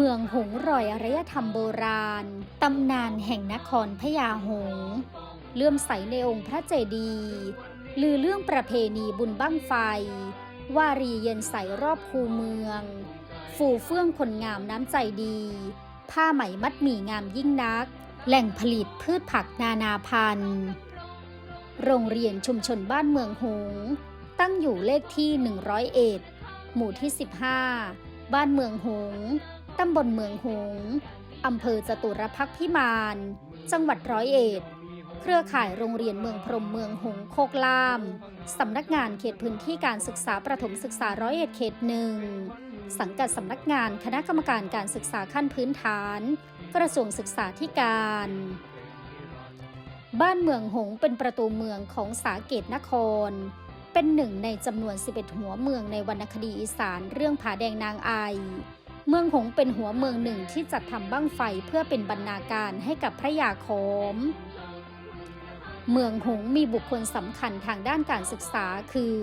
เมืองหงส์รอยอารยธรรมโบราณ ตำนานแห่งนครพญาหงส์เลื่อมใสในองค์พระเจดีย์ลือเรื่องประเพณีบุญบั้งไฟ วารีเย็นใสรอบคูเมืองฟูเฟื่องคนงามน้ำใจดี ผ้าไหมมัดหมี่งามยิ่งนัก แหล่งผลิตพืชผักนานาพันธุ์ โรงเรียนชุมชนบ้านเมืองหงส์ตั้งอยู่เลขที่ 101 หมู่ที่ 15 บ้านเมืองหงส์ ตำบลเมืองหงส์อำเภอจตุรพักพิมาน จังหวัดร้อยเอ็ด เครือข่ายโรงเรียนเมืองพรมเมืองหงส์โคกล่าม สำนักงานเขตพื้นที่การศึกษาประถมศึกษาร้อยเอ็ดเขตหนึ่ง สังกัดสำนักงานคณะกรรมการการศึกษาขั้นพื้นฐาน กระทรวงศึกษาธิการ บ้านเมืองหงส์เป็นประตูเมืองของสาเกตนคร เป็นหนึ่งในจำนวน 11 หัวเมืองในวรรณคดีอีสานเรื่องผาแดงนางไอ เมืองหงเป็นหัวเมืองหนึ่งที่จัดทำบั้งไฟเพื่อเป็นบรรณาการให้กับพระยาโขม เมืองหงมีบุคคลสำคัญทางด้านการศึกษาคือ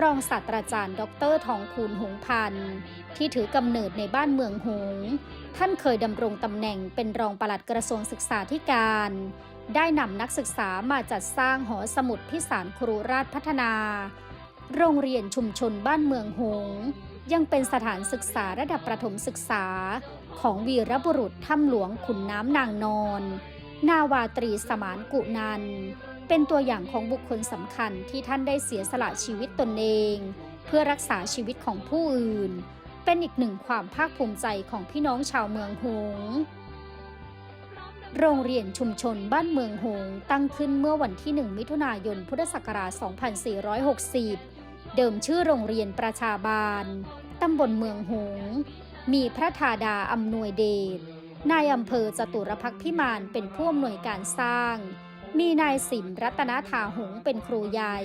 รองศาสตราจารย์ ดรทองคูณหงพันธ์ที่ถือกำเนิดในบ้านเมืองหง ท่านเคยดำรงตำแหน่งเป็นรองปลัดกระทรวงศึกษาธิการ ได้นำนักศึกษามาจัดสร้างหอสมุดพิสารครูราชพัฒนา โรงเรียนชุมชนบ้านเมืองหง ยังเป็นสถานศึกษาระดับประถมศึกษา ของวีรบุรุษถ้ำหลวงขุนน้ำนางนอน นาวาตรีสมานกุนัน เป็นตัวอย่างของบุคคลสำคัญที่ท่านได้เสียสละชีวิตตนเอง เพื่อรักษาชีวิตของผู้อื่น เป็นอีกหนึ่งความภาคภูมิใจของพี่น้องชาวเมืองหงโรงเรียนชุมชนบ้านเมืองหงตั้งขึ้นเมื่อวันที่ 1 มิถุนายน พุทธศักราช 2460 เดิมชื่อโรงเรียนประชาบาล ตำบลเมืองหงส์มีพระธาดาอำนวยเดช นายอำเภอจตุรพักพิมานเป็นผู้อำนวยการสร้าง มีนายสิมรัตนาถาหงส์เป็นครูใหญ่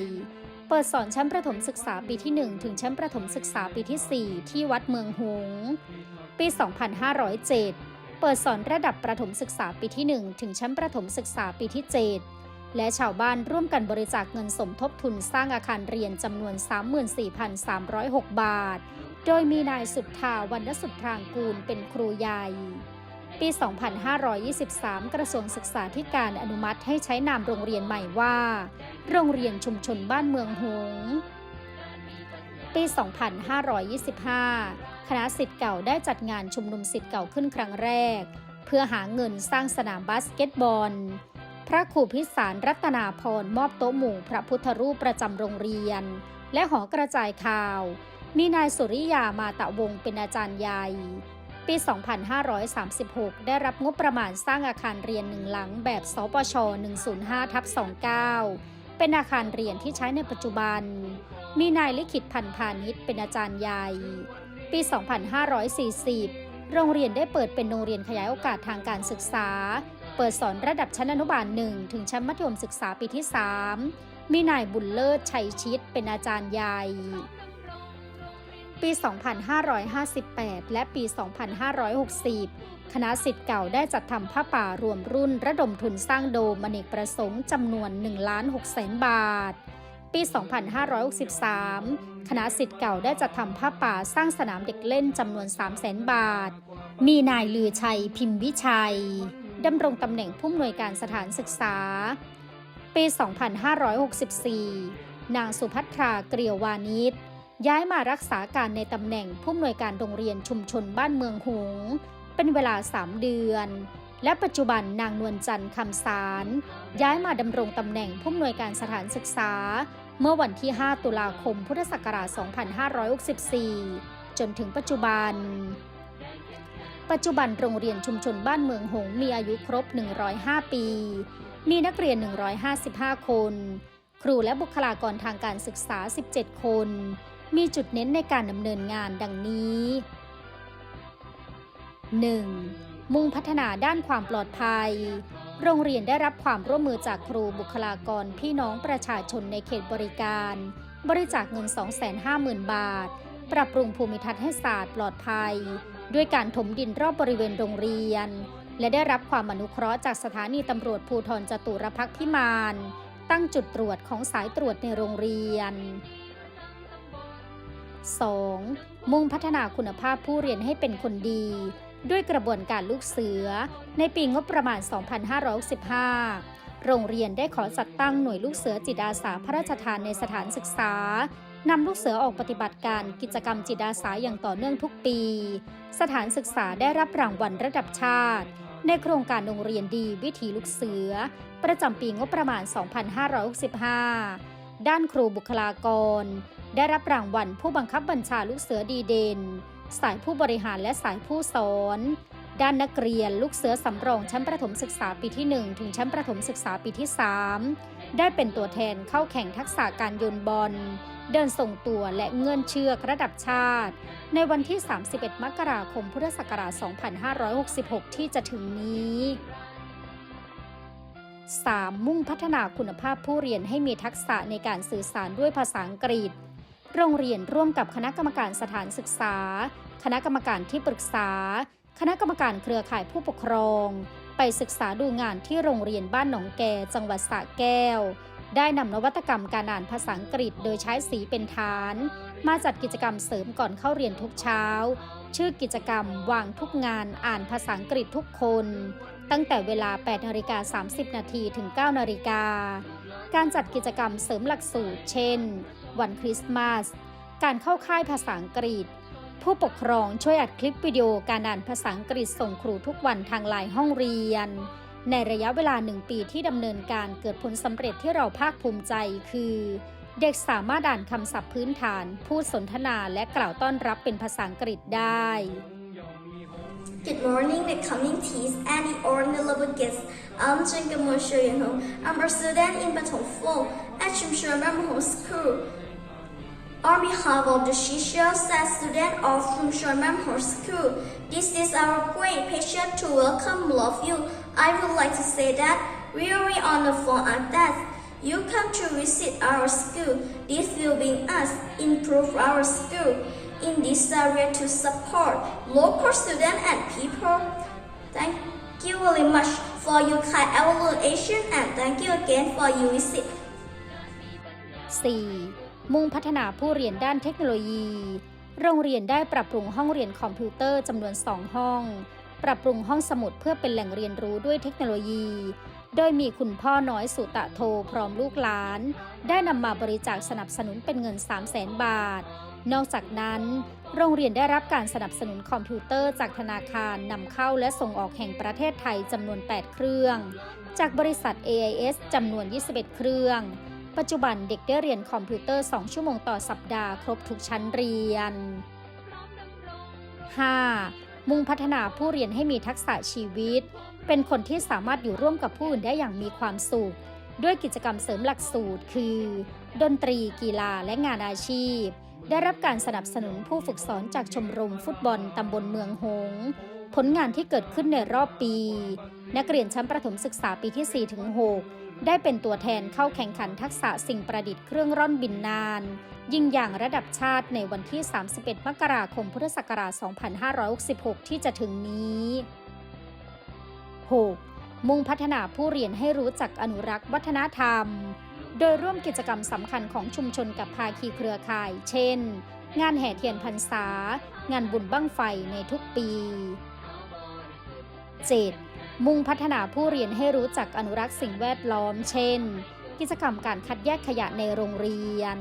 เปิดสอนชั้นประถมศึกษาปีที่ 1 ถึงชั้นประถมศึกษาปีที่ 4 ที่วัดเมืองหงส์ปี 2507 เปิดสอนระดับประถมศึกษาปีที่ 1 ถึงชั้นประถมศึกษาปีที่ 7 และชาวบ้านร่วมกันบริจาคเงินสมทบทุนสร้างอาคารเรียนจำนวน 34,306 บาท โดยมีนายสุทธาวันสุทธางกูลเป็นครูใหญ่ ปี 2523 กระทรวงศึกษาธิการอนุมัติให้ใช้นามโรงเรียนใหม่ว่า โรงเรียนชุมชนบ้านเมืองหงส์ปี 2525 คณะสิทธิ์เก่าได้จัดงานชุมนุมสิทธิ์เก่าขึ้นครั้งแรก เพื่อหาเงินสร้างสนามบาสเกตบอล พระครูพิสารรัตนาพรมอบโต๊ะหมู่พระพุทธรูปประจำโรงเรียน และหอกระจายข่าว มีนายสุริยามาตะวงเป็นอาจารย์ใหญ่ ปี 2536 ได้รับงบประมาณสร้างอาคารเรียนหนึ่งหลังแบบสปช 105ทับ29 เป็นอาคารเรียนที่ใช้ในปัจจุบัน มีนายลิขิตพันพาณิชย์เป็นอาจารย์ใหญ่ ปี 2540 โรงเรียนได้เปิดเป็นโรงเรียนขยายโอกาสทางการศึกษา ปิดสอนระดับชั้นอนุบาล1ถึงชั้นมัธยมศึกษาปีที่ 3 มีนายบุญเลิศชัยชิตเป็นอาจารย์ใหญ่ ปี 2558 และปี 2560 คณะสิทธิ์เก่าได้จัดทำผ้าป่ารวมรุ่นระดมทุนสร้างโดมอเนกประสงค์จำนวน1ล้าน6แสนบาท ปี 2563 คณะสิทธิ์เก่าได้จัดทำผ้าป่าสร้างสนามเด็กเล่นจำนวน3 0 0แสนบาท มีนายลือชัยพิมพ์วิชัย ดำรงตำแหน่งผู้อำนวยการสถานศึกษา ปี 2564 นางสุภัทราเกลียววานิชย้ายมารักษาการในตำแหน่งผู้อำนวยการโรงเรียนชุมชนบ้านเมืองหง เป็นเวลา 3 เดือน และปัจจุบันนางนวลจันทร์คำสาร ย้ายมาดำรงตำแหน่งผู้อำนวยการสถานศึกษา เมื่อวันที่ 5 ตุลาคม พุทธศักราช 2564 จนถึงปัจจุบัน ปัจจุบันโรงเรียนชุมชนบ้านเมืองหงมีอายุครบ 105 ปี มีนักเรียน 155 คน ครูและบุคลากรทางการศึกษา 17 คน มีจุดเน้นในการดำเนินงานดังนี้ 1. มุ่งพัฒนาด้านความปลอดภัย โรงเรียนได้รับความร่วมมือจากครูบุคลากรพี่น้องประชาชนในเขตบริการ บริจาคเงิน 250,000 บาท ปรับปรุงภูมิทัศน์ให้สะอาดปลอดภัย ด้วยการถมดินรอบบริเวณโรงเรียน และได้รับความอนุเคราะห์จากสถานีตำรวจภูธรจตุรพักพิมาน ตั้งจุดตรวจของสายตรวจในโรงเรียน 2. มุ่งพัฒนาคุณภาพผู้เรียนให้เป็นคนดี ด้วยกระบวนการลูกเสือ ในปีงบประมาณ 2565 โรงเรียนได้ขอจัดตั้งหน่วยลูกเสือจิตอาสาพระราชทานในสถานศึกษา นำลูกเสือออกปฏิบัติการกิจกรรมจิตอาสาอย่างต่อเนื่องทุกปี สถานศึกษาได้รับรางวัลระดับชาติ ในโครงการโรงเรียนดีวิถีลูกเสือ ประจำปีงบประมาณ 2565 ด้านครูบุคลากร ได้รับรางวัลผู้บังคับบัญชาลูกเสือดีเด่น สายผู้บริหารและสายผู้สอน ด้านนักเรียนลูกเสือสำรองชั้นประถมศึกษาปีที่ 1 ถึงชั้นประถมศึกษาปีที่ 3 ได้เป็นตัวแทนเข้าแข่งทักษะการโยนบอล เดินส่งตัวและเงื่อนเชือกระดับชาติ ในวันที่ 31 มกราคมพุทธศักราช 2566 ที่จะถึงนี้ 3. มุ่งพัฒนาคุณภาพผู้เรียนให้มีทักษะในการสื่อสารด้วยภาษาอังกฤษ โรงเรียนร่วมกับคณะกรรมการสถานศึกษา คณะกรรมการที่ปรึกษา คณะกรรมการเครือข่ายผู้ปกครอง ไปศึกษาดูงานที่โรงเรียนบ้านหนองแก จังหวัดสระแก้ว ได้นำนวัตกรรมการอ่านภาษาอังกฤษโดยใช้สีเป็นฐาน มาจัดกิจกรรมเสริมก่อนเข้าเรียนทุกเช้า ชื่อกิจกรรมวางทุกงานอ่านภาษาอังกฤษทุกคน ตั้งแต่เวลา 8นาฬิกา30 นาทีถึง 9นาฬิกา การจัดกิจกรรมเสริมหลักสูตร เช่น วันคริสต์มาส การเข้าค่ายภาษาอังกฤษ ผู้ปกครองช่วยอัดคลิปวิดีโอการอ่านภาษาอังกฤษส่งครูทุกวันทางไลน์ห้องเรียน ในระยะเวลาหนึ่งปีที่ดำเนินการเกิดผลสำเร็จที่เราภาคภูมิใจคือ เด็กสามารถอ่านคำศัพท์พื้นฐาน พูดสนทนาและกล่าวต้อนรับเป็นภาษาอังกฤษได้ Good morning, the coming teas and the honorable guests. I'm Chinga Moshe Yunho. I'm a student in Baton Flow at Chimshire Memorial School. On behalf of the Shisha Sad student of Chimshire Memorial School, this is our great pleasure to welcome all of you. I would like to say that we are on the phone our that you come to visit our school. This will bring us improve our school in this area to support local students and people. Thank you very much for your kind evaluation and thank you again for your visit. 4. มุ่งพัฒนาผู้เรียนด้านเทคโนโลยี โรงเรียนได้ปรับปรุงห้องเรียนคอมพิวเตอร์จำนวน 2 ห้อง ปรับปรุงห้องสมุดเพื่อเป็นแหล่งเรียนรู้ด้วยเทคโนโลยี โดยมีคุณพ่อน้อยสุตะโทพร้อมลูกหลาน ได้นำมาบริจาคสนับสนุนเป็นเงิน 3 0 0แสนบาท นอกจากนั้น โรงเรียนได้รับการสนับสนุนคอมพิวเตอร์จากธนาคารนำเข้าและส่งออกแห่งประเทศไทยจำนวน 8 เครื่อง จากบริษัท AIS จำนวน 21 เครื่อง ปัจจุบันเด็กได้เรียนคอมพิวเตอร์ 2 ชั่วโมงต่อสัปดาห์ครบทุกชั้นเรียน 5. มุ่งพัฒนาผู้เรียนให้มีทักษะชีวิต เป็นคนที่สามารถอยู่ร่วมกับผู้อื่นได้อย่างมีความสุข ด้วยกิจกรรมเสริมหลักสูตร คือ ดนตรี กีฬา และงานอาชีพ ได้รับการสนับสนุนผู้ฝึกสอนจากชมรมฟุตบอลตำบลเมืองหงผลงานที่เกิดขึ้นในรอบปี นักเรียนชั้นประถมศึกษาปีที่ 4 ถึง 6 ได้เป็นตัวแทนเข้าแข่งขันทักษะสิ่งประดิษฐ์เครื่องร่อนบินนาน ยิ่งอย่างระดับชาติในวันที่ 31 มกราคมพุทธศักราช 2566 ที่จะถึงนี้ 6. มุ่งพัฒนาผู้เรียนให้รู้จักอนุรักษ์วัฒนธรรม โดยร่วมกิจกรรมสำคัญของชุมชนกับภาคีเครือข่าย เช่น งานแห่เทียนพรรษา งานบุญบั้งไฟในทุกปี 7. มุ่งพัฒนาผู้เรียนให้รู้จักอนุรักษ์สิ่งแวดล้อม เช่น กิจกรรมการคัดแยกขยะในโรงเรียน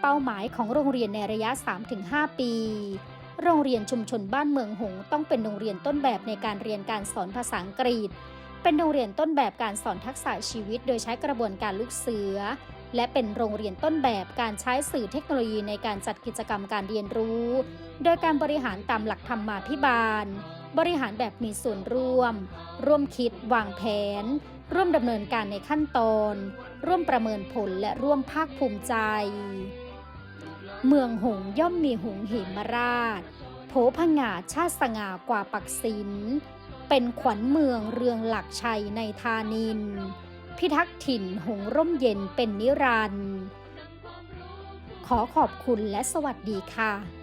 เป้าหมายของโรงเรียนในระยะ 3-5 ปี โรงเรียนชุมชนบ้านเมืองหงส์ต้องเป็นโรงเรียนต้นแบบในการเรียนการสอนภาษาอังกฤษ เป็นโรงเรียนต้นแบบการสอนทักษะชีวิต โดยใช้กระบวนการลูกเสือ และเป็นโรงเรียนต้นแบบการใช้สื่อเทคโนโลยีในการจัดกิจกรรมการเรียนรู้ โดยการบริหารตามหลักธรรมาภิบาล บริหารแบบมีส่วนร่วม ร่วมคิดวางแผน ร่วมดำเนินการในขั้นตอน ร่วมประเมินผลและร่วมภาคภูมิใจ เมืองหงย่อมมีหงส์เหมราช โผพงาชาติสง่ากว่าปักศิลเป็นขวัญเมืองเรืองหลักชัยในธานิน พิทักษ์ถิ่นหงร่มเย็นเป็นนิรันดร์ขอขอบคุณและสวัสดีค่ะ